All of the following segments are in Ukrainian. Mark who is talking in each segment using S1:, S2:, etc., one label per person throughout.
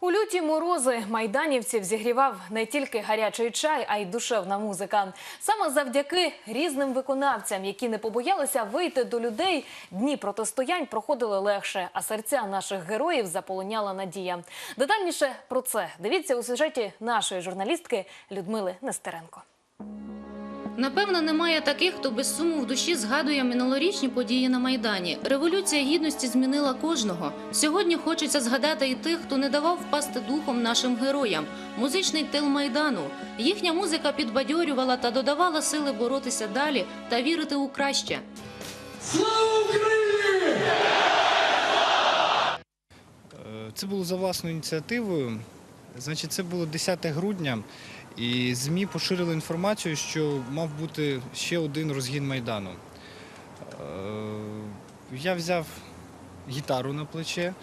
S1: У люті морози майданівців зігрівав не тільки гарячий чай, а й душевна музика. Саме завдяки різним виконавцям, які не побоялися вийти до людей, дні протистоянь проходили легше, а серця наших героїв заполоняла надія. Детальніше про це дивіться у сюжеті нашої журналістки Людмили Нестеренко.
S2: Напевно, немає таких, хто без суму в душі згадує минулорічні події на майдані. Революція гідності змінила кожного. Сьогодні хочеться згадати і тих, хто не давав впасти духом нашим героям. Музичний тил майдану. Їхня музика підбадьорювала та додавала сили боротися далі та вірити у краще.
S3: Слава Україні!
S4: Е, Це було за власною ініціативою. Значить, це було 10 грудня, і ЗМІ поширили інформацію, що мав бути ще один розгін Майдану. Е, Я взяв гітару на плече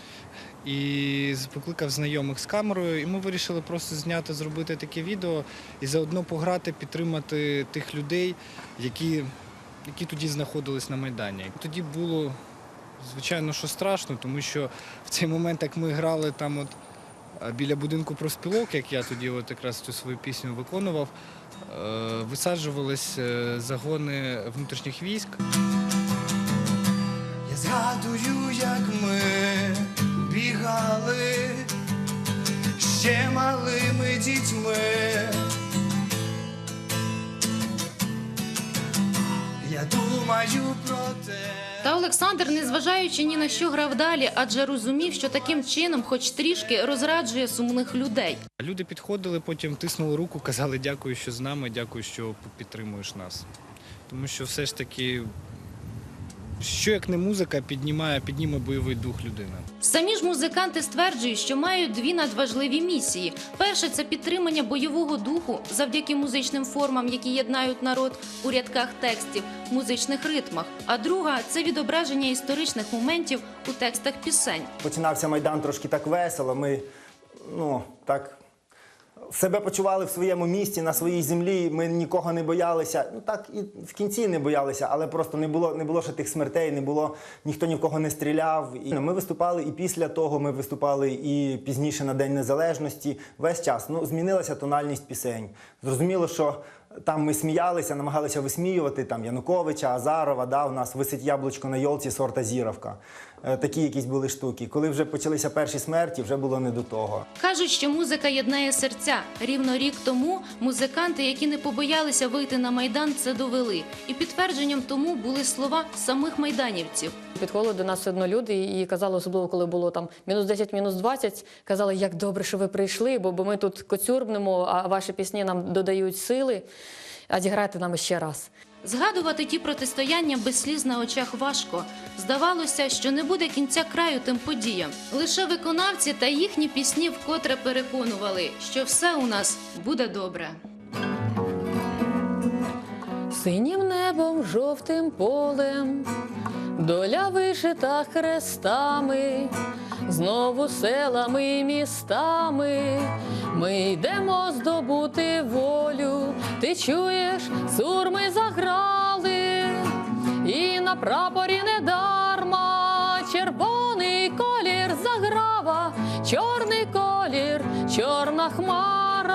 S4: і покликав знайомих з камерою, і ми вирішили просто зняти, зробити таке відео і заодно пограти, підтримати тих людей, які, які тоді знаходились на Майдані. Тоді було Звичайно, що страшно, тому що в цей момент, як ми грали там от біля будинку проспілок, як я тоді от якраз цю свою пісню виконував, е, висаджувались е, загони внутрішніх військ.
S5: Я згадую, як ми бігали ще малими дітьми. Думаю про те.
S2: Та Олександр, незважаючи ні на що грав далі, адже розумів, що таким чином, хоч трішки, розраджує сумних людей.
S4: Люди підходили, потім тиснули руку, казали дякую, що з нами, дякую, що підтримуєш нас. Тому що все ж таки, що як не музика, піднімає, підніме бойовий дух людини.
S2: Самі ж музиканти стверджують, що мають дві надважливі місії: перше це підтримання бойового духу завдяки музичним формам, які єднають народ у рядках текстів, музичних ритмах. А друга це відображення історичних моментів у текстах пісень.
S6: Починався майдан трошки так весело. Ми ну так себе почували в своєму місті, на своїй землі. Ми нікого не боялися. Ну так і в кінці не боялися, але просто не було не було ще тих смертей, не було ніхто ні в кого не стріляв. І ми виступали і після того. Ми виступали і пізніше на День Незалежності. Весь час ну змінилася тональність пісень. Зрозуміло, що. Там ми сміялися, намагалися висміювати там Януковича, Азарова. Да, у нас висить яблучко на йолці сорта зіровка. Е, такі якісь були штуки. Коли вже почалися перші смерті, вже було не до того.
S2: Кажуть, що музика єднає серця. Рівно рік тому музиканти, які не побоялися вийти на майдан, це довели. І підтвердженням тому були слова самих майданівців.
S7: Підходили до нас все одно люди і казали, особливо коли було там мінус 10, мінус 20, казали, як добре, що ви прийшли, бо, бо ми тут коцюрбнемо, а ваші пісні нам додають сили. А зіграйте нам ще раз.
S2: Згадувати ті протистояння без сліз на очах важко. Здавалося, що не буде кінця краю тим подіям. Лише виконавці та їхні пісні вкотре переконували, що все у нас буде добре.
S7: Синім небом, жовтим полем, доля вишита хрестами, знову селами і містами. Ми йдемо здобути волю. Ти чуєш, сурми заграли, і на прапорі недарма червоний колір заграва, чорний колір, чорна хмара.